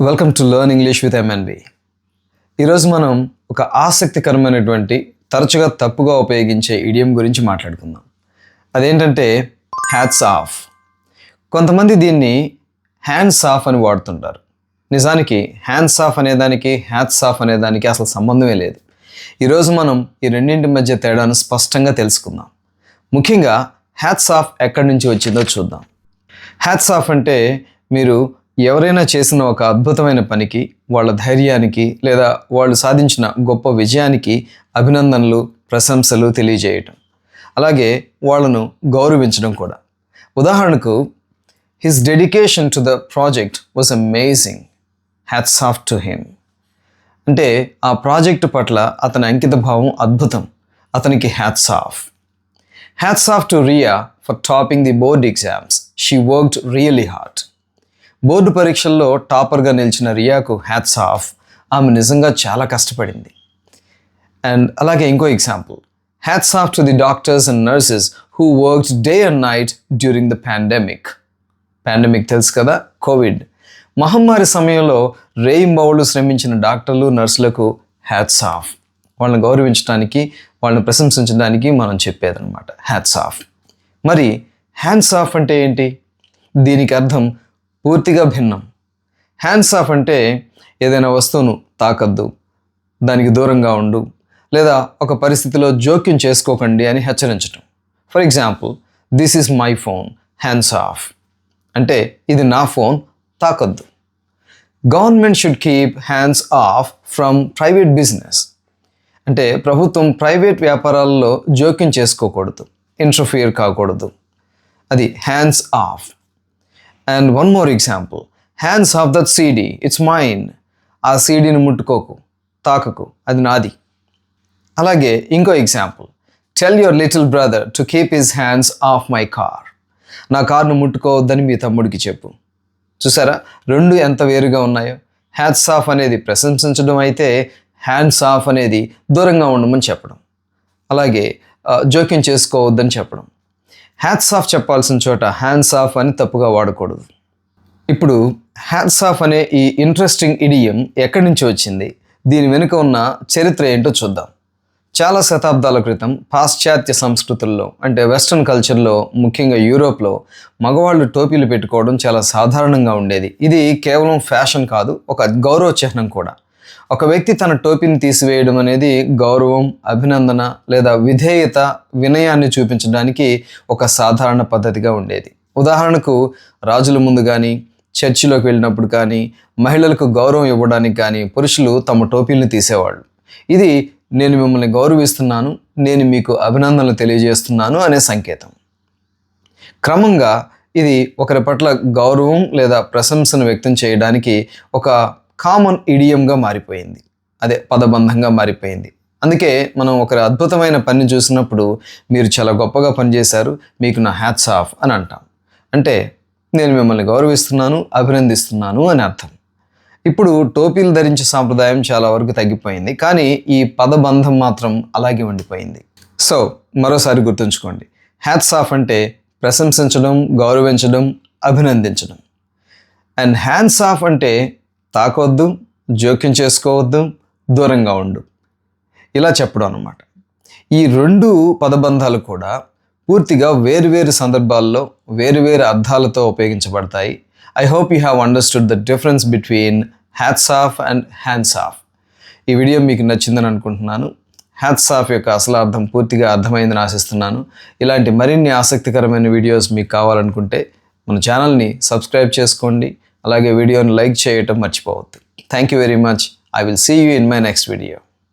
Welcome to learn English with MNB ఈరోజు మనం ఒక ఆసక్తికరమైనటువంటి తరచుగా తప్పుగా ఉపయోగించే ఇడియం గురించి మాట్లాడుకుందాం. అదేంటంటే హ్యాట్స్ ఆఫ్ కొంతమంది దీన్ని హ్యాండ్స్ ఆఫ్ అని వాడుతుంటారు. నిజానికి హ్యాండ్స్ ఆఫ్ అనేదానికి హ్యాట్స్ ఆఫ్ అనేదానికి అసలు సంబంధమే లేదు. ఈరోజు మనం ఈ రెండింటి మధ్య తేడాను స్పష్టంగా తెలుసుకుందాం. ముఖ్యంగా హ్యాట్స్ ఆఫ్ ఎక్కడి నుంచి వచ్చిందో చూద్దాం. హ్యాట్స్ ఆఫ్ అంటే మీరు ఎవరైనా చేసిన ఒక అద్భుతమైన పనికి వాళ్ళ ధైర్యానికి లేదా వాళ్ళు సాధించిన గొప్ప విజయానికి అభినందనలు ప్రశంసలు తెలియజేయటం. అలాగే వాళ్ళను గౌరవించడం కూడా. ఉదాహరణకు his dedication to the project was amazing hats off to him అంటే ఆ ప్రాజెక్టు పట్ల అతని అంకిత భావం అద్భుతం. అతనికి hats off hats off to Riya for topping the board exams she worked really hard board పరీక్షల్లో టాపర్గా నిలిచిన రియాకు హ్యాట్స్ ఆఫ్. ఆమె నిజంగా చాలా కష్టపడింది. అండ్ అలాగే ఇంకో example. Hats off to the doctors and nurses who worked day and night during the pandemic. Pandemic తెలుసు కదా కోవిడ్. మహమ్మారి సమయంలో రేయింబౌళ్ళు శ్రమించిన డాక్టర్లు నర్సులకు హ్యాట్స్ ఆఫ్. వాళ్ళని గౌరవించడానికి వాళ్ళని ప్రశంసించడానికి మనం చెప్పేదన్నమాట హ్యాట్స్ ఆఫ్. మరి హ్యాండ్స్ ఆఫ్ అంటే ఏంటి? దీనికి అర్థం పూర్తిగా భిన్నం. హ్యాండ్స్ ఆఫ్ అంటే ఏదైనా వస్తువును తాకద్దు దానికి దూరంగా ఉండు లేదా ఒక పరిస్థితిలో జోక్యం చేసుకోకండి అని హెచ్చరించడం for example this is my phone hands off అంటే ఇది నా phone తాకద్దు. Government should keep hands off from private business అంటే ప్రభుత్వం ప్రైవేట్ వ్యాపారాల్లో జోక్యం చేసుకోకూడదు ఇంటర్ఫియర్ కాకూడదు. అది hands off and one more example hands off that CD it's mine ఆ సీడీని ముట్టుకోకు. తాకకు. అది నాది. అలాగే ఇంకో example tell your little brother to keep his hands off my car నా కార్ను ముట్టుకోవద్దని మీ తమ్ముడికి చెప్పు. చూసారా? రెండు ఎంత వేరుగా ఉన్నాయో? హ్యాట్స్ ఆఫ్ అనేది ప్రశంసించడం అయితే హ్యాండ్స్ ఆఫ్ అనేది దూరంగా ఉండమని చెప్పడం. అలాగే జోక్యం చేసుకోవద్దని చెప్పడం. హ్యాట్స్ ఆఫ్ చెప్పాల్సిన చోట హ్యాండ్స్ ఆఫ్ అని తప్పుగా వాడకూడదు. ఇప్పుడు హ్యాట్స్ ఆఫ్ అనే ఈ ఇంట్రెస్టింగ్ ఇడియం ఎక్కడి నుంచి వచ్చింది? దీని వెనుక ఉన్న చరిత్ర ఏంటో చూద్దాం. చాలా శతాబ్దాల క్రితం పాశ్చాత్య సంస్కృతుల్లో అంటే వెస్ట్రన్ కల్చర్లో ముఖ్యంగా యూరోప్లో మగవాళ్ళు టోపీలు పెట్టుకోవడం చాలా సాధారణంగా ఉండేది. ఇది కేవలం ఫ్యాషన్ కాదు ఒక గౌరవ చిహ్నం కూడా. ఒక వ్యక్తి తన టోపీని తీసివేయడం అనేది గౌరవం అభినందన లేదా విధేయత వినయాన్ని చూపించడానికి ఒక సాధారణ పద్ధతిగా ఉండేది. ఉదాహరణకు రాజుల ముందు కానీ చర్చిలోకి వెళ్ళినప్పుడు కానీ మహిళలకు గౌరవం ఇవ్వడానికి కానీ పురుషులు తమ టోపీలను తీసేవాళ్ళు. ఇది నేను మిమ్మల్ని గౌరవిస్తున్నాను నేను మీకు అభినందనలు తెలియజేస్తున్నాను అనే సంకేతం. క్రమంగా ఇది ఒకరి పట్ల గౌరవం లేదా ప్రశంసను వ్యక్తం చేయడానికి ఒక కామన్ ఇడియంగా మారిపోయింది. అదే పదబంధంగా మారిపోయింది. అందుకే మనం ఒక అద్భుతమైన పని చూసినప్పుడు మీరు చాలా గొప్పగా పనిచేశారు మీకు నా హ్యాట్స్ ఆఫ్ అని అంటాం. అంటే నేను మిమ్మల్ని గౌరవిస్తున్నాను అభినందిస్తున్నాను అని అర్థం. ఇప్పుడు టోపీలు ధరించే సాంప్రదాయం చాలా వరకు తగ్గిపోయింది కానీ ఈ పదబంధం మాత్రం అలాగే ఉండిపోయింది. సో మరోసారి గుర్తుంచుకోండి. హ్యాట్స్ ఆఫ్ అంటే ప్రశంసించడం గౌరవించడం అభినందించడం. అండ్ హ్యాండ్స్ ఆఫ్ అంటే తాకొద్దు జోక్యం చేసుకోవద్దు దూరంగా ఉండు. ఇలా చెప్పడం అనమాట ఈ రెండు పదబంధాలు కూడా పూర్తిగా వేరువేరు సందర్భాల్లో వేరువేరు అర్థాలతో ఉపయోగించబడతాయి. I hope you have understood the difference between hats off and hands off ఈ వీడియో మీకు నచ్చిందని అనుకుంటున్నాను. హ్యాట్స్ ఆఫ్ యొక్క అసలు అర్థం పూర్తిగా అర్థమైందని ఆశిస్తున్నాను. ఇలాంటి మరిన్ని ఆసక్తికరమైన వీడియోస్ మీకు కావాలనుకుంటే మన ఛానల్ని సబ్స్క్రైబ్ చేసుకోండి. అలాగే వీడియోని లైక్ చేయటం మర్చిపోవద్దు. Thank you very much I will see you in my next video